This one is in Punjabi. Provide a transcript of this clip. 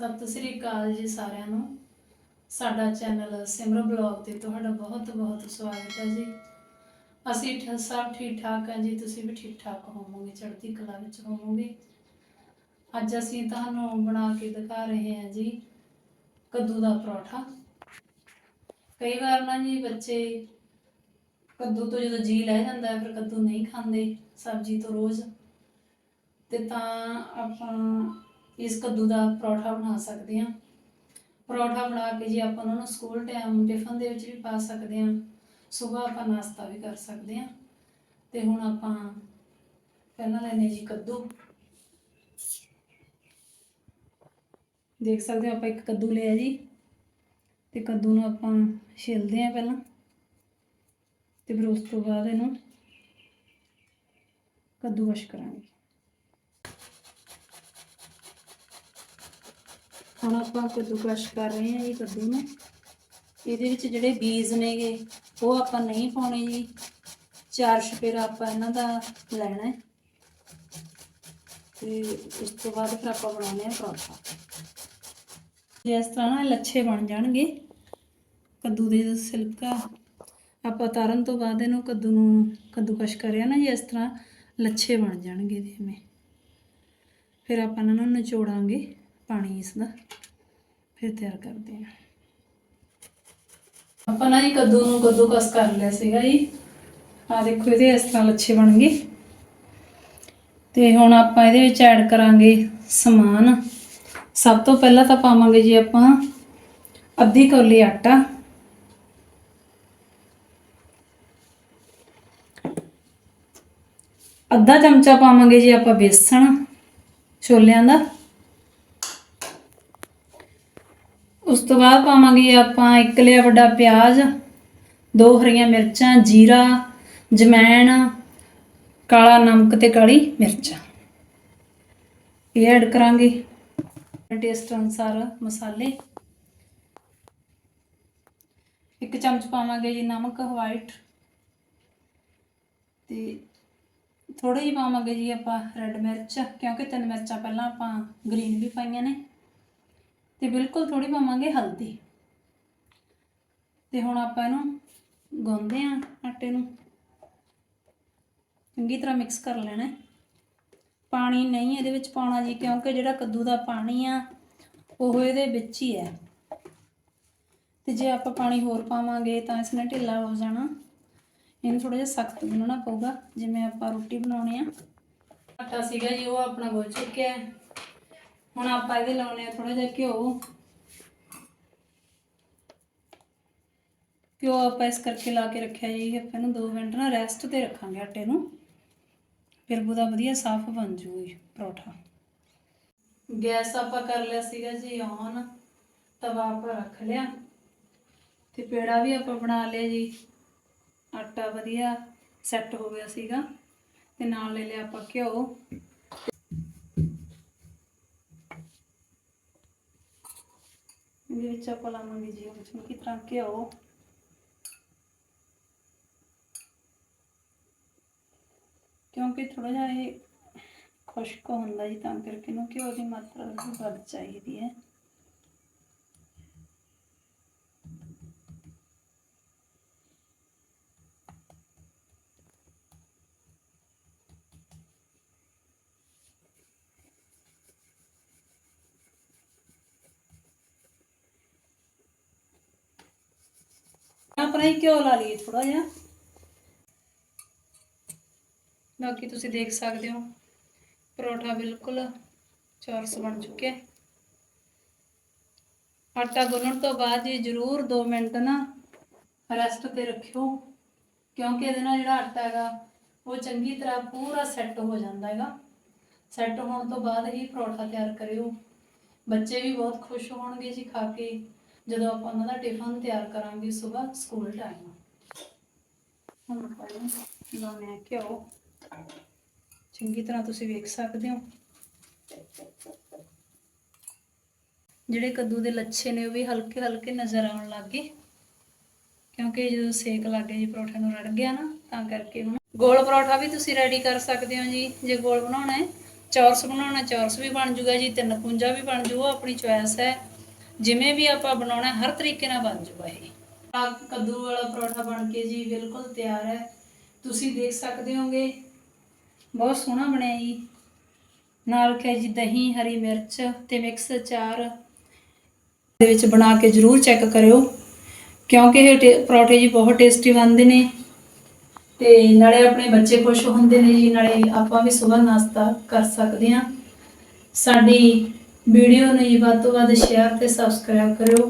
ਸਤਿ ਸ੍ਰੀ ਅਕਾਲ ਜੀ ਸਾਰਿਆਂ ਨੂੰ। ਸਾਡਾ ਚੈਨਲ ਸਿਮਰ ਬਲੌਗ ਤੇ ਤੁਹਾਡਾ ਬਹੁਤ ਬਹੁਤ ਸਵਾਗਤ ਹੈ ਜੀ। ਅਸੀਂ ਸਭ ਠੀਕ ਠਾਕ ਹਾਂ ਜੀ, ਤੁਸੀਂ ਵੀ ਠੀਕ ਠਾਕ ਹੋਵੋਗੇ, ਚੜ੍ਹਦੀ ਕਲਾ ਵਿੱਚ ਹੋਵੋਗੇ। ਅੱਜ ਅਸੀਂ ਤੁਹਾਨੂੰ ਬਣਾ ਕੇ ਦਿਖਾ ਰਹੇ ਹਾਂ ਜੀ, ਕੱਦੂ ਦਾ ਪਰੌਠਾ। ਕਈ ਵਾਰ ਨਾ ਜੀ ਬੱਚੇ ਕੱਦੂ ਤੋਂ ਜਦੋਂ ਜੀ ਲੈ ਜਾਂਦਾ ਹੈ ਫਿਰ ਕੱਦੂ ਨਹੀਂ ਖਾਂਦੇ ਸਬਜ਼ੀ ਤੋਂ ਰੋਜ਼। ਤੇ ਤਾਂ ਆਪਾਂ ਇਸ ਕੱਦੂ ਦਾ ਪਰੌਠਾ ਬਣਾ ਸਕਦੇ ਹਾਂ। ਪਰੌਠਾ ਬਣਾ ਕੇ ਜੀ ਆਪਾਂ ਉਹਨਾਂ ਨੂੰ ਸਕੂਲ ਟਾਈਮ ਟਿਫਨ ਦੇ ਵਿੱਚ ਵੀ ਪਾ ਸਕਦੇ ਹਾਂ। ਸਵੇਰ ਆਪਾਂ ਨਾਸ਼ਤਾ ਵੀ ਕਰ ਸਕਦੇ ਹਾਂ। ਤੇ ਹੁਣ ਆਪਾਂ ਪਹਿਲਾਂ ਲੈਨੇ ਜੀ ਕੱਦੂ। ਦੇਖ ਸਕਦੇ ਹੋ ਆਪਾਂ ਇੱਕ ਕੱਦੂ ਲਿਆ ਜੀ। ਤੇ ਕੱਦੂ ਨੂੰ ਆਪਾਂ ਛਿਲਦੇ ਹਾਂ ਪਹਿਲਾਂ। ਤੇ ਫਿਰ ਉਸ ਤੋਂ ਬਾਅਦ ਇਹਨੂੰ ਕੱਦੂਕਸ਼ ਕਰਾਂਗੇ। ਹੁਣ ਆਪਾਂ ਕੱਦੂਕਸ਼ ਕਰ ਰਹੇ ਹਾਂ ਜੀ ਕੱਦੂ ਨੂੰ। ਇਹਦੇ ਵਿੱਚ ਜਿਹੜੇ ਬੀਜ ਨੇਗੇ, ਉਹ ਆਪਾਂ ਨਹੀਂ ਪਾਉਣੇ ਜੀ। ਚਾਰ ਛਪੇਰਾ ਆਪਾਂ ਇਹਨਾਂ ਦਾ ਲੈਣਾ ਹੈ। ਤੇ ਉਸ ਤੋਂ ਬਾਅਦ ਫਿਰ ਆਪਾਂ ਬਣਾਉਣੇ ਆ ਪਰੌਠਾ। ਜੇ ਇਸ ਤਰ੍ਹਾਂ ਨਾ ਲੱਛੇ ਬਣ ਜਾਣਗੇ, ਕੱਦੂ ਦੇ ਸਿਲਕਾ, ਆਪਾਂ ਤਾਰਨ ਤੋਂ ਬਾਅਦ ਇਹਨੂੰ ਕੱਦੂ ਨੂੰ ਕੱਦੂਕਸ਼ ਕਰਿਆ ਨਾ ਜੀ, ਇਸ ਤਰ੍ਹਾਂ ਲੱਛੇ ਬਣ ਜਾਣਗੇ ਜਿਵੇਂ ਫਿਰ ਆਪਾਂ ਇਹਨਾਂ ਨੂੰ ਨਿਚੋੜਾਂਗੇ। ਪਾਣੀ ਇਸ ਦਾ, ਫਿਰ ਤਿਆਰ ਕਰਦੇ ਹਾਂ। ਆਪਾਂ ਨਾ ਜੀ ਕੱਦੂ ਨੂੰ ਕੱਦੂ ਕਸ ਕਰ ਲਿਆ ਸੀਗਾ ਜੀ। ਆ ਦੇਖੋ ਇਹਦੇ ਇਸ ਤਰ੍ਹਾਂ ਲੱਛੇ ਬਣ ਗਏ। ਤੇ ਹੁਣ ਆਪਾਂ ਇਹਦੇ ਵਿੱਚ ਐਡ ਕਰਾਂਗੇ ਸਮਾਨ। ਸਭ ਤੋਂ ਪਹਿਲਾਂ ਤਾਂ ਪਾਵਾਂਗੇ ਜੀ ਆਪਾਂ ਅੱਧੀ ਕੌਲੀ ਆਟਾ। ਅੱਧਾ ਚਮਚਾ ਪਾਵਾਂਗੇ ਜੀ ਆਪਾਂ ਬੇਸਣ ਛੋਲਿਆਂ ਦਾ। ਉਸ ਤੋਂ ਬਾਅਦ ਪਾਵਾਂਗੇ ਆਪਾਂ ਇੱਕ ਲਿਆ ਵੱਡਾ ਪਿਆਜ਼, ਦੋ ਹਰੀਆਂ ਮਿਰਚਾਂ, ਜੀਰਾ, ਜਮੈਣ, ਕਾਲਾ ਨਮਕ ਤੇ ਕਾਲੀ ਮਿਰਚਾਂ। ਇਹ ਐਡ ਕਰਾਂਗੇ ਟੇਸਟ ਅਨੁਸਾਰ ਮਸਾਲੇ। ਇੱਕ ਚਮਚ ਪਾਵਾਂਗੇ ਜੀ ਨਮਕ ਵਾਈਟ ਤੇ ਥੋੜੀ ਜਿਹੀ ਪਾਵਾਂਗੇ ਜੀ ਆਪਾਂ ਰੈੱਡ ਮਿਰਚ, ਕਿਉਂਕਿ ਤਿੰਨ ਮਿਰਚਾਂ ਪਹਿਲਾਂ ਆਪਾਂ ਗ੍ਰੀਨ ਵੀ ਪਾਈਆਂ ਨੇ। ਤੇ ਬਿਲਕੁਲ ਥੋੜੀ ਪਾਵਾਂਗੇ ਹਲਦੀ। ਤੇ ਹੁਣ ਆਪਾਂ ਇਹਨੂੰ ਗੁੰਨਦੇ ਆਂ ਆਟੇ ਨੂੰ। ਚੰਗੀ ਤਰ੍ਹਾਂ ਮਿਕਸ ਕਰ ਲੈਣਾ ਪਾਣੀ ਨਹੀਂ ਇਹਦੇ ਵਿੱਚ ਪਾਉਣਾ ਜੀ, ਕਿਉਂਕਿ ਜਿਹੜਾ ਕੱਦੂ ਦਾ ਪਾਣੀ ਆ, ਉਹ ਇਹਦੇ ਵਿੱਚ ਹੀ ਹੈ। ਤੇ ਜੇ ਆਪਾਂ ਪਾਣੀ ਹੋਰ ਪਾਵਾਂਗੇ ਤਾਂ ਇਸ ਨੇ ਢਿੱਲਾ ਹੋ ਜਾਣਾ। ਇਹਨੂੰ ਥੋੜਾ ਜਿਹਾ ਸਖਤ ਗੁੰਨਣਾ ਪਊਗਾ, ਜਿਵੇਂ ਆਪਾਂ ਰੋਟੀ ਬਣਾਉਣੀ ਆ। ਆਟਾ ਸੀਗਾ ਜੀ, ਉਹ ਆਪਣਾ ਗੁੰਨ ਚੁੱਕਿਆ ਹੈ। ਹੁਣ ਆਪਾਂ ਇਹਦੇ ਲਾਉਣੇ ਆ ਥੋੜਾ ਜਿਹਾ ਘਿਓ। ਘਿਓ ਆਪਾਂ ਇਸ ਕਰਕੇ ਲਾ ਕੇ ਰੱਖਿਆ ਜੀ, ਆਪਾਂ ਨੂੰ 2 ਮਿੰਟ ਨਾ ਰੈਸਟ ਤੇ ਰੱਖਾਂਗੇ ਆਟੇ ਨੂੰ। ਫਿਰ ਉਹਦਾ ਵਧੀਆ ਸਾਫ਼ ਬਣ ਜੂਗੀ ਪਰੌਠਾ। ਗੈਸ ਆਪਾਂ ਕਰ ਲਿਆ ਸੀਗਾ ਜੀ ਔਨ ਤਵਾ ਆਪਾਂ ਰੱਖ ਲਿਆ। ਤੇ ਪੇੜਾ ਵੀ ਆਪਾਂ ਬਣਾ ਲਿਆ ਜੀ। ਆਟਾ ਵਧੀਆ ਸੈੱਟ ਹੋ ਗਿਆ ਸੀਗਾ। ਤੇ ਨਾਲ ਲੈ ਲਿਆ ਆਪਾਂ ਘਿਓ। ਇਹਦੇ ਵਿੱਚ ਆਪਾਂ ਲਾਵਾਂਗੇ ਜੀ ਹੁਣ ਚੰਗੀ ਤਰ੍ਹਾਂ ਘਿਓ ਕਿਉਂਕਿ ਥੋੜਾ ਜਿਹਾ ਇਹ ਖੁਸ਼ਕ ਹੁੰਦਾ ਜੀ ਤਾਂ ਕਰਕੇ ਇਹਨੂੰ ਘਿਓ ਦੀ ਮਾਤਰਾ ਵੀ ਵੱਧ ਚਾਹੀਦੀ ਹੈ ਆਪਣਾ ਹੀ ਘਿਓ ਲਾ ਲਈਏ ਥੋੜਾ ਜਿਹਾ। ਬਾਕੀ ਤੁਸੀਂ ਦੇਖ ਸਕਦੇ ਹੋ, ਪਰੌਠਾ ਬਿਲਕੁਲ ਚੌਰਸ ਬਣ ਚੁੱਕਿਆ। ਆਟਾ ਗੁੰਨਣ ਤੋਂ ਬਾਅਦ ਜੀ ਜ਼ਰੂਰ 2 ਮਿੰਟ ਨਾ ਰੈਸਟ ਤੇ ਰੱਖਿਓ, ਕਿਉਂਕਿ ਇਹਦੇ ਨਾਲ ਜਿਹੜਾ ਆਟਾ ਹੈਗਾ, ਉਹ ਚੰਗੀ ਤਰ੍ਹਾਂ ਪੂਰਾ ਸੈੱਟ ਹੋ ਜਾਂਦਾ ਹੈਗਾ। ਸੈੱਟ ਹੋਣ ਤੋਂ ਬਾਅਦ ਹੀ ਪਰੌਠਾ ਤਿਆਰ ਕਰਿਓ। ਬੱਚੇ ਵੀ ਬਹੁਤ ਖੁਸ਼ ਹੋਣਗੇ ਜੀ ਖਾ ਕੇ। ਜਦੋਂ ਆਪਾਂ ਉਹਨਾਂ ਦਾ ਟਿਫਨ ਤਿਆਰ ਕਰਾਂਗੇ ਸਵੇਰ ਸਕੂਲ ਟਾਈਮ ਹੁਣ ਆਪਾਂ ਲਾਉਣੇ ਘਿਓ। ਚੰਗੀ ਤਰ੍ਹਾਂ ਤੁਸੀਂ ਵੇਖ ਸਕਦੇ ਹੋ। ਜਿਹੜੇ ਕੱਦੂ ਦੇ ਲੱਛੇ ਨੇ ਉਹ ਵੀ ਹਲਕੇ ਹਲਕੇ ਨਜ਼ਰ ਆਉਣ ਲੱਗ ਗਏ। ਕਿਉਂਕਿ ਜਦੋਂ ਸੇਕ ਲੱਗ ਗਿਆ ਜੀ ਪਰੌਠੇ ਨੂੰ ਰੜ ਗਿਆ ਨਾ, ਤਾਂ ਕਰਕੇ ਹੁਣ ਗੋਲ ਪਰੌਠਾ ਵੀ ਤੁਸੀਂ ਰੈਡੀ ਕਰ ਸਕਦੇ ਹੋ ਜੀ। ਜੇ ਗੋਲ ਬਣਾਉਣਾ ਹੈ, ਚੌਰਸ ਬਣਾਉਣਾ ਚੌਰਸ ਵੀ ਬਣ ਜੂਗਾ ਜੀ ਤਿੰਨ ਕੁੰਜਾ ਵੀ ਬਣ ਜੂਗਾ ਆਪਣੀ ਚੁਆਇਸ ਹੈ। ਜਿਵੇਂ ਵੀ ਆਪਾਂ ਬਣਾਉਣਾ, ਹਰ ਤਰੀਕੇ ਨਾਲ ਬਣ ਜੂਗਾ ਇਹ। ਕੱਦੂ ਵਾਲਾ ਪਰੌਠਾ ਬਣ ਕੇ ਜੀ ਬਿਲਕੁਲ ਤਿਆਰ ਹੈ। ਤੁਸੀਂ ਦੇਖ ਸਕਦੇ ਹੋਗੇ, ਬਹੁਤ ਸੋਹਣਾ ਬਣਿਆ ਜੀ। ਨਾਲ ਕਿ ਜੀ ਦਹੀਂ, ਹਰੀ ਮਿਰਚ ਤੇ ਮਿਕਸ ਚਾਰ ਦੇ ਵਿੱਚ ਬਣਾ ਕੇ ਜਰੂਰ ਚੈੱਕ ਕਰਿਓ, ਕਿਉਂਕਿ ਇਹ ਟੇ- ਪਰੌਠੇ ਜੀ ਬਹੁਤ ਟੇਸਟੀ ਬਣਦੇ ਨੇ ਤੇ ਨਾਲੇ ਆਪਣੇ ਬੱਚੇ ਖੁਸ਼ ਹੁੰਦੇ ਨੇ ਜੀ, ਨਾਲੇ ਆਪਾਂ ਵੀ ਸਵੇਰ ਨਾਸ਼ਤਾ ਕਰ ਸਕਦੇ ਹਾਂ। ਸਾਡੀ ਵੀਡੀਓ ਨੂੰ ਜੀ ਵੱਧ ਤੋਂ ਵੱਧ ਸ਼ੇਅਰ ਤੇ ਸਬਸਕ੍ਰਾਈਬ ਕਰਿਓ।